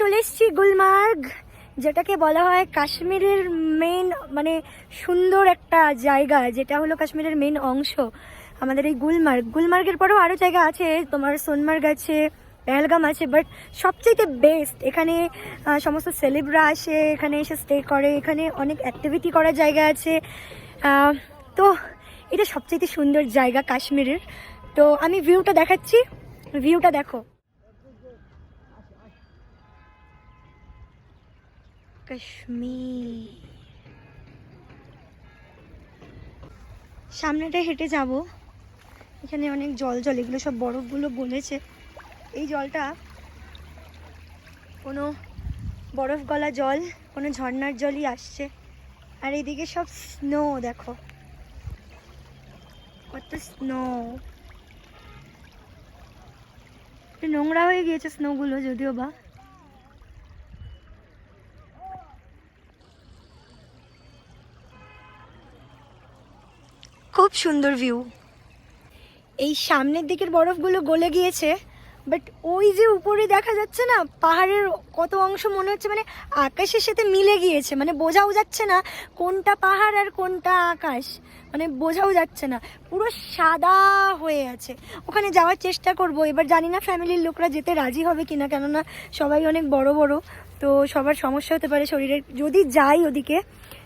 চলে এসেছি গুলমার্গ, যেটাকে বলা হয় কাশ্মীরের মেন মানে সুন্দর একটা জায়গা, যেটা হলো কাশ্মীরের মেন অংশ আমাদের এই গুলমার্গ। গুলমার্গের পরেও আরও জায়গা আছে, তোমার সোনমার্গ আছে, পেহেলগাম আছে বাট সবচেয়ে বেস্ট এখানে সমস্ত সেলিব্রা আসে, এখানে এসে স্টে করে, এখানে অনেক অ্যাক্টিভিটি করার জায়গা আছে। তো এটা সবচেয়ে সুন্দর জায়গা কাশ্মীরের। তো আমি ভিউটা দেখাচ্ছি ভিউটা দেখো। কাশ্মীর। সামনেটা হেঁটে যাব। এখানে অনেক জল জল, এগুলো সব বরফগুলো গলেছে। এই জলটা কোনো বরফ গলা জল, কোনো ঝর্নার জলই আসছে। আর এইদিকে সব স্নো দেখো। কত স্নো নোংরা হয়ে গিয়েছে স্নোগুলো যদিও বা। খুব সুন্দর ভিউ এই সামনের দিকের বরফগুলো গলে গিয়েছে বাট ওই যে উপরে দেখা যাচ্ছে না, পাহাড়ের কত অংশ মনে হচ্ছে মানে আকাশের সাথে মিলে গিয়েছে মানে বোঝাও যাচ্ছে না কোনটা পাহাড় আর কোনটা আকাশ মানে বোঝাও যাচ্ছে না। পুরো সাদা হয়ে আছে। ওখানে যাওয়ার চেষ্টা করব। এবার জানি না ফ্যামিলির লোকরা যেতে রাজি হবে কিনা, কেননা সবাই অনেক বড় বড়, তো সবার সমস্যা হতে পারে শরীরের। যদি যাই ওদিকে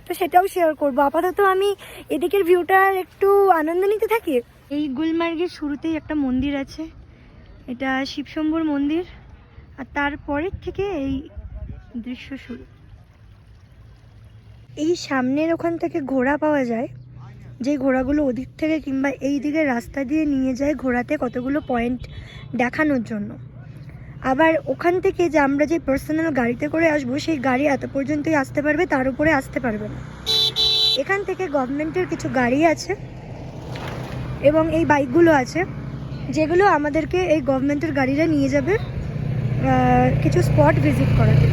তো সেটাও শেয়ার করব। আপাতত আমি এদিকের ভিউটার একটু আনন্দ নিতে থাকি। এই গুলমার্গের শুরুতেই একটা মন্দির আছে। এটা শিবশম্ভুর মন্দির। আর তারপরের থেকে এই দৃশ্য শুরু। এই সামনের ওখান থেকে ঘোড়া পাওয়া যায়। যে ঘোড়াগুলো ওদিক থেকে কিংবা এই দিকে রাস্তা দিয়ে নিয়ে যায় ঘোড়াতে কতগুলো পয়েন্ট দেখানোর জন্য। আবার ওখান থেকে যে আমরা যে পার্সোনাল গাড়িতে করে আসব, সেই গাড়ি এত পর্যন্তই আসতে পারবে, তার উপরে আসতে পারবে না। এখান থেকে গভর্নমেন্টের কিছু গাড়ি আছে এবং এই বাইকগুলো আছে, যেগুলো আমাদেরকে এই গভর্নমেন্টের গাড়িরা নিয়ে যাবে কিছু স্পট ভিজিট করাতে।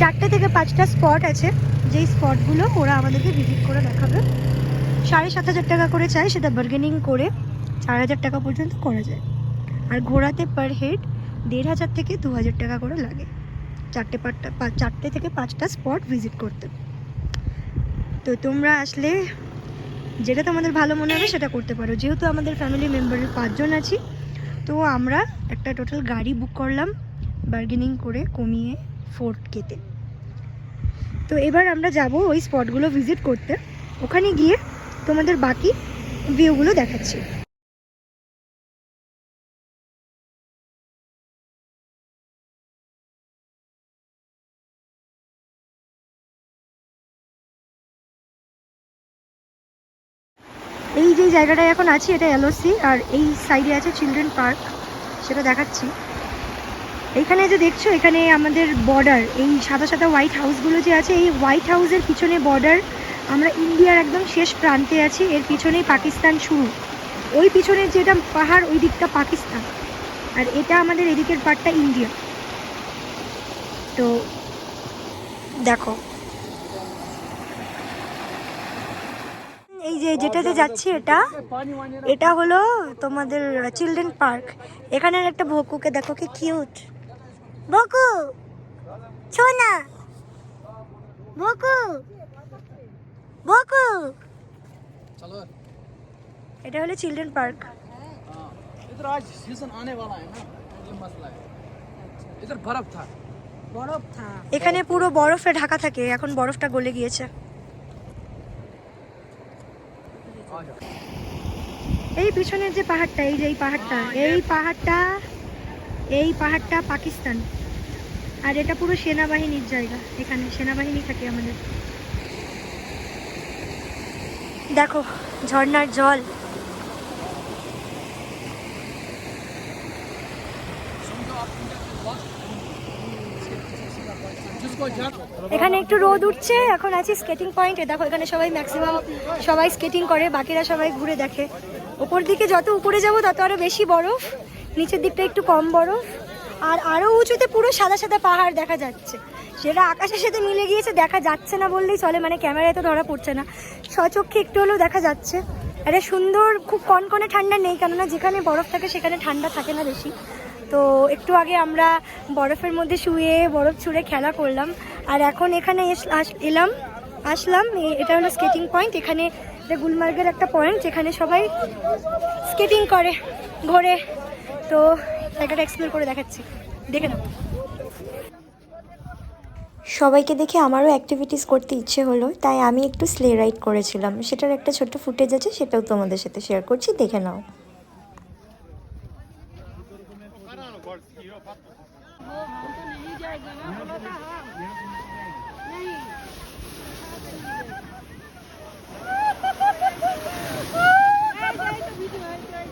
চারটে থেকে পাঁচটা স্পট আছে, যেই স্পটগুলো ওরা আমাদেরকে ভিজিট করে দেখাবে। সাড়ে সাত হাজার টাকা করে চায় সেটা বার্গেনিং করে চার হাজার টাকা পর্যন্ত করা যায়। আর ঘোরাতে পার হেড দেড় হাজার থেকে দু হাজার টাকা করে লাগে। চারটে পাঁচটা চারটে থেকে পাঁচটা স্পট ভিজিট করতে। তো তোমরা আসলে যেটা তোমাদের ভালো মনে হবে সেটা করতে পারো। যেহেতু আমাদের ফ্যামিলি মেম্বারের পাঁচজন আছি, তো আমরা একটা টোটাল গাড়ি বুক করলাম বার্গেনিং করে কমিয়ে ফোর্ট কেতে তো এবার আমরা যাব ওই স্পটগুলো ভিজিট করতে। ওখানে গিয়ে তোমাদের বাকি ভিউগুলো দেখাচ্ছি। এই যে জায়গাটায় এখন আছি, এটা এলওসি আর এই সাইডে আছে চিলড্রেন পার্ক সেটা দেখাচ্ছি। এখানে যে দেখছ, এখানে আমাদের বর্ডার এই সাদা সাদা হোয়াইট হাউসগুলো যে আছে, এই হোয়াইট হাউসের পিছনে বর্ডার আমরা ইন্ডিয়ার একদম শেষ প্রান্তে আছি, এর পিছনেই পাকিস্তান শুরু। ওই পিছনের যেটা পাহাড়, ওই দিকটা পাকিস্তান। আর এটা আমাদের এদিকের পার্টটা ইন্ডিয়া তো দেখো এই যে যেটাতে যাচ্ছি এটা এটা হলো তোমাদের চিলড্রেন পার্ক এখানে একটা ভকুকে দেখো কি কিউট ভকু সোনা ভকু ভকু चलो এটা হলো চিলড্রেন পার্ক हाँ इधर आज सीजन आने वाला है ना ये मसला है इधर बर्फ था बर्फ था এখানে পুরো বরফে ঢাকা থাকে এখন বরফটা গলে গিয়েছে এই পিছনের যে পাহাড়টা এই যে এই পাহাড়টা এই পাহাড়টা এই পাহাড়টা পাকিস্তান। আর এটা পুরো সেনাবাহিনীর জায়গা এখানে সেনাবাহিনী থাকে আমাদের। দেখো ঝর্নার জল। Thank you. এখানে একটু রোদ উঠছে, এখন আছি স্কেটিং পয়েন্টে দেখো, এখানে সবাই ম্যাক্সিমাম সবাই স্কেটিং করে, বাকিরা সবাই ঘুরে দেখে। উপর দিকে যত উপরে যাব, তত আরও বেশি বরফ। নিচের দিকটা একটু কম বরফ। আর আরও উঁচুতে পুরো সাদা সাদা পাহাড় দেখা যাচ্ছে। সেটা আকাশের সাথে মিলে গিয়েছে, দেখা যাচ্ছে না বললেই চলে মানে ক্যামেরায় তো ধরা পড়ছে না। স্বচক্ষে একটু হলেও দেখা যাচ্ছে। একটা সুন্দর, খুব কনকনে ঠান্ডা নেই, কেননা যেখানে বরফ থাকে, সেখানে ঠান্ডা থাকে না বেশি। তো একটু আগে আমরা বরফের মধ্যে শুয়ে বরফ ছুঁড়ে খেলা করলাম। আর এখন এখানে এলাম, আসলাম। এটা হলো স্কেটিং পয়েন্ট এখানে গুলমার্গের একটা পয়েন্ট যেখানে সবাই স্কেটিং করে ঘোরে। তো জায়গাটা এক্সপ্লোর করে দেখাচ্ছি। দেখে নাও। সবাইকে দেখে আমারও অ্যাক্টিভিটিস করতে ইচ্ছে হলো, তাই আমি একটু স্লে রাইড করেছিলাম। সেটার একটা ছোট্ট ফুটেজ আছে, সেটাও তোমাদের সাথে শেয়ার করছি। দেখে নাও। नहीं